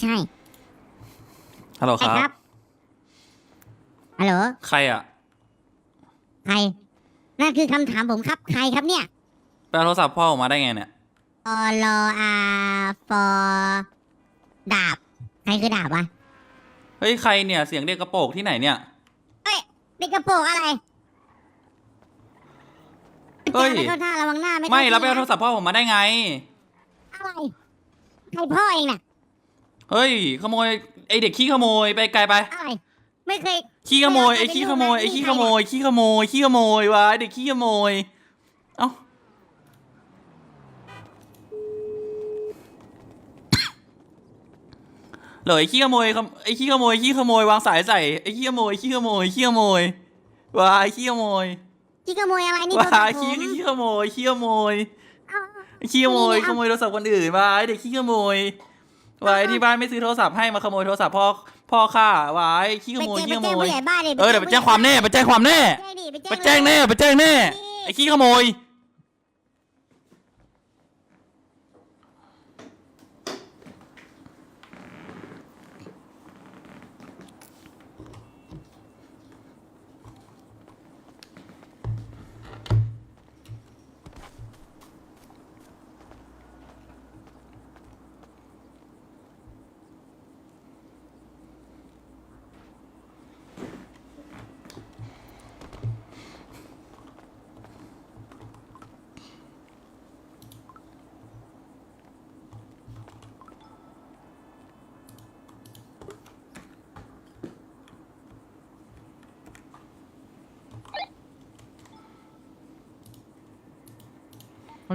ใช่ฮัลโหลใครคครัรับบฮัลโหลใครอะ ใครนั่นคือคำถามผมครับใครครับเนี่ยไปเอาโทรศัพท์พ่อออกมาได้ไงเนี่ย อลอาฟอดาบใครคือดาบวะเฮ้ย ใครเนี่ย เสียงเด็กกระโปรงที่ไหนเนี่ยเด็กกระโปรงอะไรเฮ้ย ไม่เข้าท่าระวังหน้าไม่ไม่เข้าแล้วไปเอาโทที่รศัพท์พ่อผมมาได้ไง อะไรใครพ่อเองน่ะ เฮ้ย ขโมยไอเด็กขี้ขโมยไปไกลไปอะไรไม่เคย ขี้ขโมยไอขี้ขโมยไอขี้ขโมยขี้ขโมยขี้ขโมยวะไอ้เด็กขี้ขโมย เอ้าเหลยขี้ขโมยขโมไอ้ขี้ขโมยขี้ขโมยวางสายใส่ไอ้ขี้ขโมยขี้ขโมยขี้ขโมยวายขี้ขโมยขี้ขโมยอะไรนี่วาโทรศัพยท์ผขี้มขี้ขโมยขี้ขโมยเอาขี้ขโมยนี่ไงขโมยโทรศัพท์คนอื่นวายเด็กขี้ขโมย วายที่บ้านไม่ซื้อโทรศัพท์ให้มาขโมยโทรศัพท์พ่อพ่อข้าวายขี้ขไปโมยแจ้งขี้ไปขโมแจ้งยผู้ใหญ่บ้านดิเออเดี๋ยวไปแจ้งความแน่ไปแจ้งความแน่แจ้งดิไปแจ้งแน่ไปแจ้งแน่ไอ้ขี้ขโมย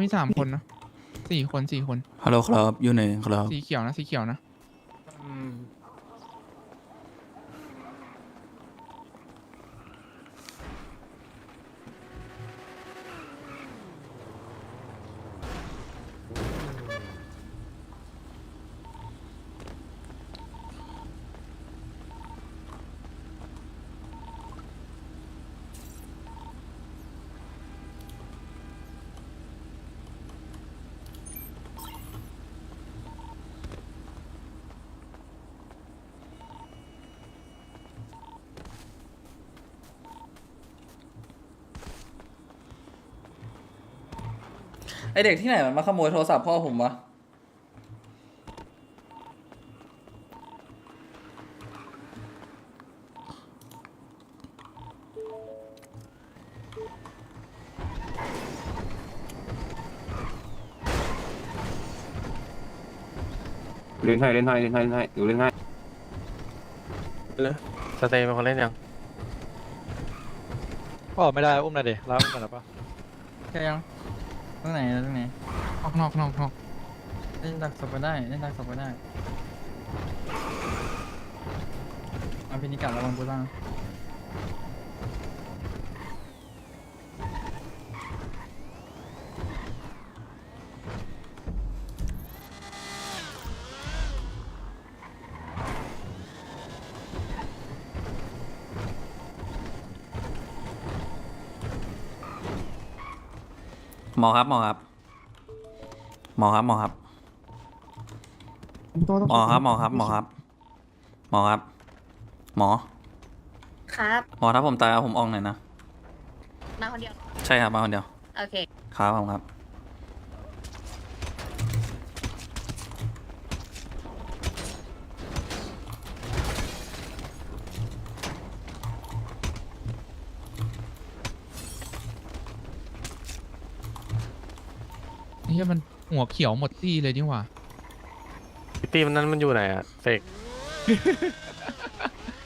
มีสามคนนะสี่คนสี่คนฮัลโหลครับ อยู่ไหนครับ สีเขียวนะสีเขียวนะ ไอเด็กที่ไหนมันมาขโมยโทรศัพท์พ่อผมวะเล่นให้เล่นให้เล่นให้เล่นให้เดี๋ยวเล่นให้สเตย์เป็นคนเล่นยังก็ออกไม่ได้อุ้มหน่อยดิรับอุ้มหน่อยได้ปะใช่ยัง ตรงไหนตรงไหนนอกนอกนอกนอกเล่นดักศพไปได้เล่นดักศพไปได้เอาพินิกัดระวังกูล่าง มอครับหมอครับหมอครับหมอครับหมอครับหมอครับหมอครับหมอครับ หมอครับหมอถ้าผมตายเอาผมออกหน่อยนะมาคนเดียว ใช่ครับมาคนเดียว โอเค ครับผมครับ นี่มันหัวเขียวหมดตี้เลยนี่หว่าพิตตี้มันนั้นมันอยู่ไหนอะเสก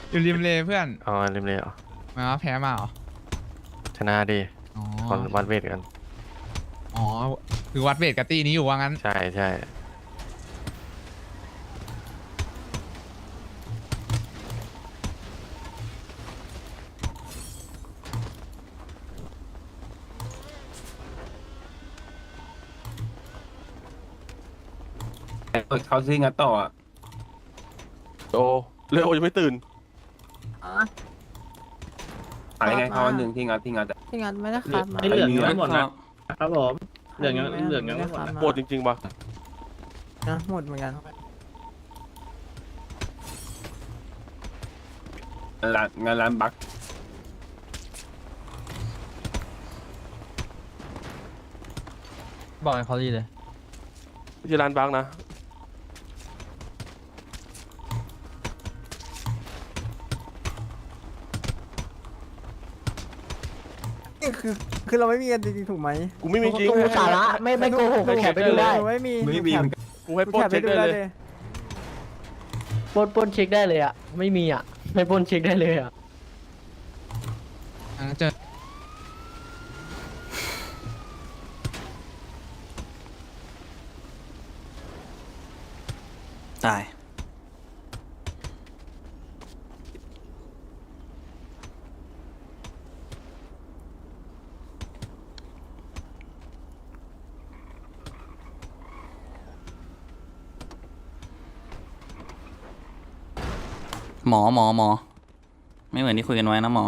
อยู่ริมเลเพื่อนอ๋อริมเลยเหรอมาว่าแพ้มาเหรอชนะดีอ๋อก่อนวัดเวทกัน อ๋อคือวัดเวทกับตี้นี้อยู่ว่างั้น ใช่ใช่ เขาซิ่งกันต่ออะโอเรโอยังไม่ตื่นอะไรไงเขาหนึ่งที่งานที่งานแต่ ที่งานไม่ได้ขาดมาไอ้เหลือเงไม่หมดนะครับผม เหลือเงยัเหลือเงไม่หมด โหดจริงๆปะนะหมดเหมือนกันงานงานร้นบักบอกให้เขาดีเลยที่ร้านบักนะ คือคือเราไม่มีกันจริงๆถูกไหมกูไม่มีจริงกูสาระไม่ไม่โกหกไปแคปไปดูได้ไม่มีไม่มีกูให้กูโปรแคปเช็ไปคดูได้ได้เลยเลย ปล้นปล้นเช็คได้เลยอะ ไม่มีอะ ไม่ปล้นเช็คได้เลยอะอะเจอตาย หมอหมอหมอ ไม่เหมือนที่คุยกันไว้นะหมอ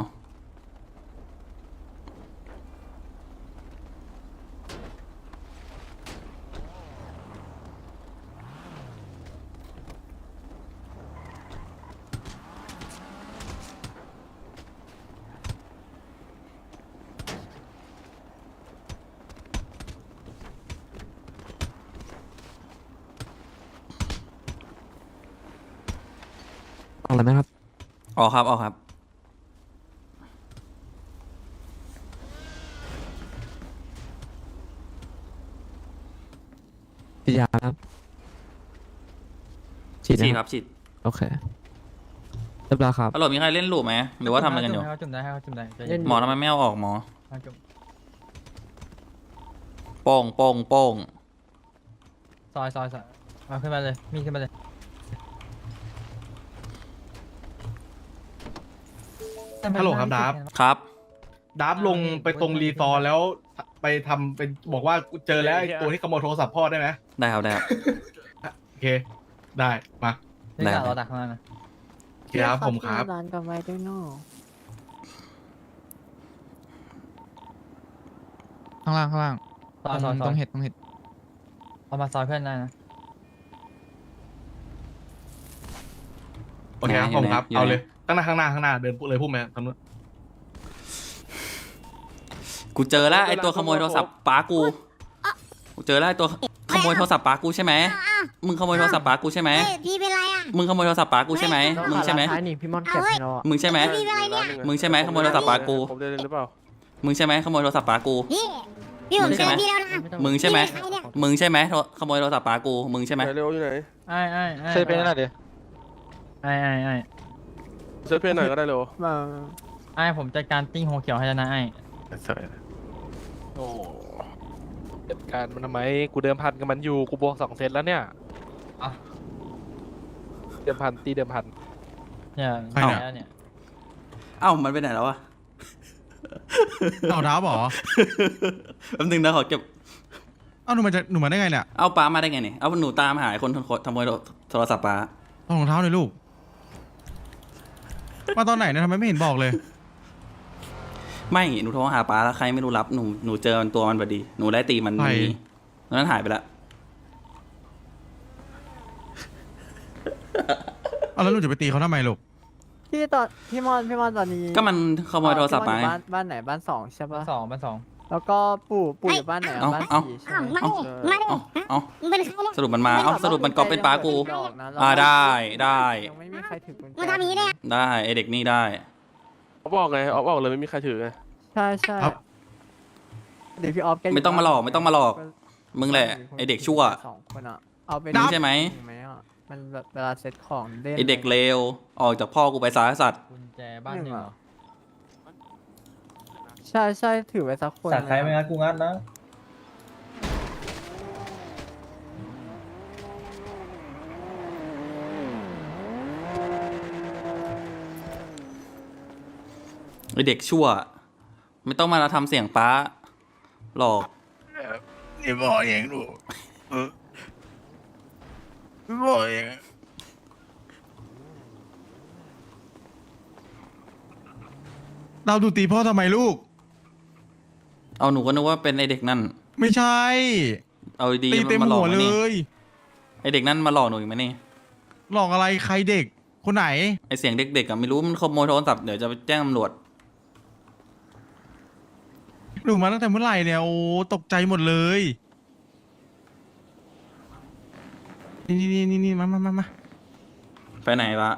อะไรไหมครับ ออกครับออกครับ ฉีดยาครับฉีดฉีดครับฉีดโอเคเรียบร้อยครับฮัลโหลมีใครเล่นลูปไหมหรือว่าทำอะไรกันอยู่ให้เขาจุ่มได้ให้เขาจุ่มได้ใจเล่เย็นนหมอทำไมไม่เอาออกหมอให้เขาจุ่มโป้งโป้งโป้งซอยซอยซอยเอาขึ้นมาเลยมีขึ้นมาเลย ฮัลโหลครับดาบครับ ดับลงไปตรงรีซอร์แล้วไปทำเป็นบอกว่ากูเจอแล้วไอ้ตัวที่ขโมยโทรศัพท์พ่อได้ไหมได้ครับได้ครับ โอเค ได้มานี่ได้กะเราดักข้างหน้านะโอเคครับผมครับ ร้านกับไว้ด้วยเนาะข้างล่างข้างล่างซอยซอยซตอรยงเห็ดตรงเห็ดเอามาซอยเพื่อนได้นะโอเคครับผมครับ เอาเลย ตั้งหน้าข้างหน้าข้างหน้าเดินเลยพุ่งไปทางนู้นกูเจอแล้วไอตัวขโมยโทรศัพท์ป้ากู กูเจอแล้วไอตัวขโมยโทรศัพท์ป้ากูใช่ไหมมึงขโมยโทรศัพท์ป้ากูใช่ไหมเฮ้ยพี่เป็นไรอะ มึงขโมยโทรศัพท์ป้ากูใช่ไหมมึงใช่ไหมท้ายนี่พี่มอนแคปเอาเว้ยให้เราอะมึงใช่ไหม พี่เป็นไรเนี่ย มึงใช่ไหมขโมยโทรศัพท์ป้ากู ผมได้เลยหรือเปล่ามึงใช่ไหมขโมยโทรศัพท์ป้ากู พี่พี่ผมมึงใช่เจไหมอพี่แล้วนะ มึงใช่ไหม พี่เป็นใครเนี่ยมึงใช่ไหมโทรขโมยโทรศัพท์ป้ากู มึงใช่ไหม ไหนเร็วอยู่ไหน ไอ้ไอ้ไอ้เคยเป็นอะไรเดี๋ยวไอ้ไอ้ไอ้ เซฟเพนหน่อยก็ได้เร็วมาไอ้ผมจัดการติ้งหัวเขียวให้แล้วนะไอ้สวยโอ้จัดการมันทำไม กูเดิมพันกับมันอยู่ กูบวกสองเซตแล้วเนี่ยอะเดิมพันตีเดิมพันเนี่ยใครเนี่ยแล้วเนี่ยเอ้ามันไปไหนแล้ววะ เอาท้าบหรอ แป๊บนึงนะขอเก็บ เอาหนูมาจะหนูมาได้ไงเนี่ยเอาป้ามาได้ไงเนี่ย เอาหนูตามหาคนขโมยโทรศัพท์ป้า เอารองเท้าเลยลูก มาตอนไหนเนี่ยทำไมไม่เห็นบอกเลย ไม่หนูโทรหาป้าแล้วใครไม่รู้รับหนูหนูเจอมันตัวมันพอดี หนูได้ตีมันใครนี้นั้นหายไปละเอาแล้วลูกจะไปตีเขาทำไมลูกพี่ตอนพี่มอนพี่มอนตอนนี้ก็มันขโมยโทรศัพท์พี่ไปมอนอยู่บ้านบ้านไหนบ้านสองใช่บ้าปะนสองบ้านสอง แล้วก็ปู่ปู่อยู่บ้านไหนอะเอ้าบ้านเอ้าสี่ใช่อ้าวไหมมาดิเออมาดิเอ้าเอ้า มึงเป็นใครเนี่ย สรุปมันมาเอ้าสรุปมันก็เป็นป้ากู ดอกนะอ่าได้ได้ ยังไม่มีใครถือกุญแจมึงทำอย่างนี้ได้ไง ได้ไอเด็กนี่ได้ ออฟบอกไงออฟบอกเลยไม่มีใครถือไงใช่ใช่ครับ เดี๋ยวพี่ออฟแกยู่ไม่ต้องมาหลอกไม่ต้องมาหลอก มึงแหละไอเด็กชั่ว สองคนอะเอาเป็นมึงใช่ไหมไหมอะมันแบบเวลาเซ็ตของเล่นไอเด็กเลวออกจากพ่อกูไปสายสัตว์กุญแจบ้านหนึ่งเหรอ ใช่ใช่ถือไว้สักคนสัตว์ใครไม่งั้นกูงัดนะไอเด็กชั่ว ไม่ต้องมาทำเสียงป้า หลอกนี่บอกเองลูกบอกเองเราดูตีพ่อทำไมลูก เอาหนูก็นึกว่าเป็นไอเด็กนั่น ไม่ใช่ เอาดีตีๆเต็มมาหลอกหัวหนูเลนี่ย ไอเด็กนั่นมาหลอกหนูอีกไหมนี่ หลอกอะไรใครเด็ก คนไหน ไอเสียงเด็กๆอะไม่รู้มันขโมยโทรศัพท์เดี๋ยวจะไปแจ้งตำรวจ หนูมาตั้งแต่เมื่อไหร่เนี่ยโอ้ตกใจหมดเลย นี่นี่นี่นี่มามามามาไปไหนวะ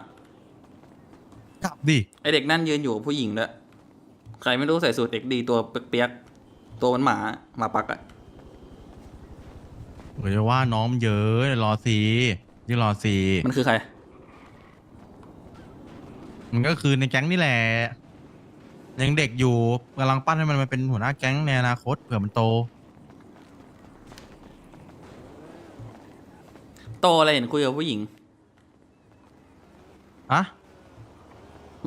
กลับดิ ไอเด็กนั่นยืนอยู่กับผู้หญิงด้วยใครไม่รู้ใส่สูทเด็กดีตัวเปียกๆ ตัวมันหมาหมาปักอะเดี๋ยวจะว่าน้องมันเยอะเดี๋ยวรอสิยี่รอสิมันคือใคร มันก็คือในแก๊งนี่แหละยังเด็กอยู่กำลังปั้นให้มันมาเป็นหัวหน้าแก๊งในอนาคตเผื่อมันโต โตอะไรเห็นคุยกับผู้หญิงอะ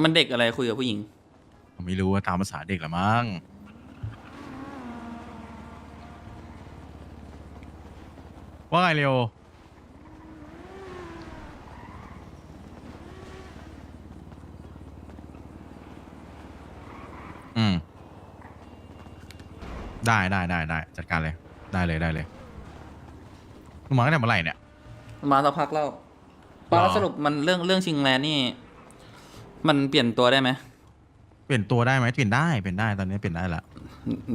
มันเด็กอะไรคุยกับผู้หญิงผมไม่รู้ว่าตามภาษาเด็กละมั้ง ว่าไงเร็วอืม ได้ได้ได้ได้จัดการเลย ได้เลยได้เลยมึงมาตั้งแต่เมื่อไหร่เนี่ย มาสักพักแล้วหรอปาสรุปมันเรื่องเรื่องชิงแลนด์นี่ มันเปลี่ยนตัวได้ไหม เปลี่ยนตัวได้ไหมเปลี่ยนได้เปลี่ยนได้ตอนนี้เปลี่ยนได้ละ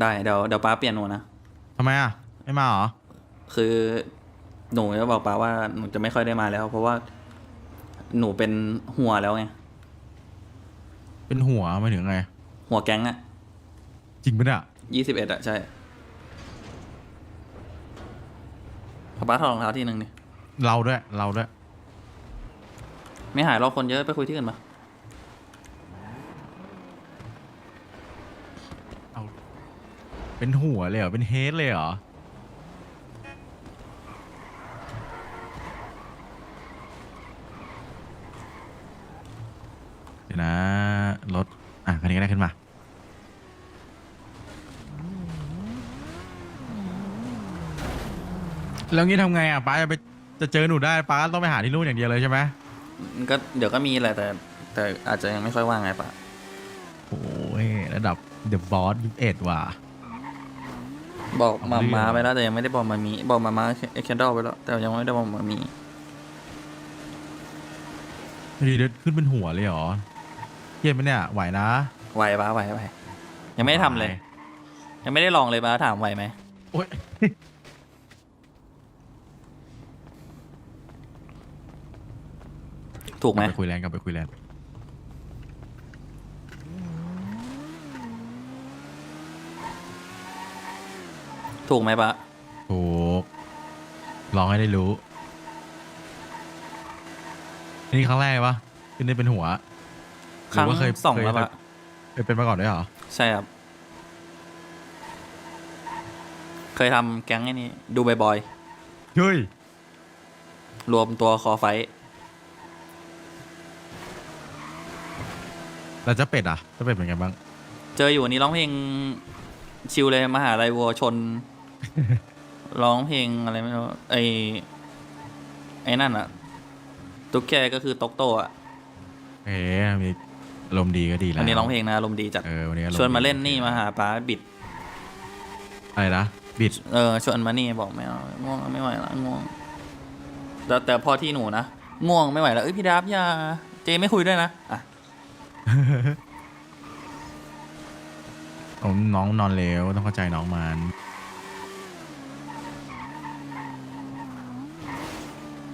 ได้เดี๋ยวเดี๋ยวป้าเปลี่ยนหนูนะทำไมอะ ไม่มาเหรอ คือ หนูจะบอกป้าว่าหนูจะไม่ค่อยได้มาแล้ว เพราะว่าหนูเป็นหัวแล้วไง เป็นหัวหมายถึงไง หัวแก๊งอะจริงปะเนี่ยยี่สิบเอ็ดอะใช่ป้าถอดรองเท้าทีหนึ่งดิเราด้วย เราด้วย ไม่หายรอบคนเยอะไปคุยที่อื่นมาเป็นหัวเลยเหรอ เป็นเฮดเลยเหรอ เดี๋ยว นะรถอะคันนี้ก็ได้ขึ้นมา แล้วงี้ทำไงอะป้าจะไปจะเจอหนูได้ป้าต้องไปหาที่นู่นอย่างเดียวเลยใช่ไหมก็เดี๋ยวก็มีแหละแต่ แต่อาจจะยังไม่ค่อยว่างไงป้าโอ้ยระดับเดอะบอสยุคเอ็ดว่ะ บอกมาเอาเรื่องมาไปแล้วแต่ยังไม่ได้บอกมามีบอกมามาแคนดอลไปแล้วแต่ยังไม่ได้บอกมามี ดีเด็ดขึ้นเป็นหัวเลยเหรอ เย็นปะเนี่ยไหวนะ ไหวป้าไหวไหวยังไม่ได้ทำเลย ยังไม่ได้ลองเลยป้าถามไหวไหมโอ้ยถูกไหมกลับไปคุยแลนด์กลับไปคุยแลนด์ถูกไหมป้าถูกลองให้ได้รู้ นี่ครั้งแรกปะขึ้นได้เป็นหัว ครั้งหรือว่าเคยสองเคยแล้วป้าเคยเป็นมาก่อนด้วยเหรอ ใช่ครับ เคยทำแก๊งไอ้นี่ดูบ่อยเฮ้ย ๆรวมตัวคอไฟท์แล้วเจะเป็ดอะเจะเป็ดเป็นไงบ้าง เจออยู่วันนี้ร้องเพลงชิวเลยมหาลัยวัวชน ร้องเพลงอะไรไม่รู้ไอไอ้นั่นอะตุ๊กแกก็คือตกโตอะเอ๊ะมี อารมณ์ดีก็ดีแล้ววันนี้ร้องเพลงนะอารมณ์ดีจัดเออวันนี้อรณ์ชวนมาเล่นดีนี่มาหาป้าบิดอะไรนะบิดเออชวนมานี่บอกไม่เอาง่วงไม่ไหวละง่วงแต่แต่พอที่หนูนะง่วงไม่ไหวแล้วเอ้ยพี่ดับอย่าเจไม่คุยด้วยนะอะผมน้องนอนเร็วต้องเข้าใจน้องมัน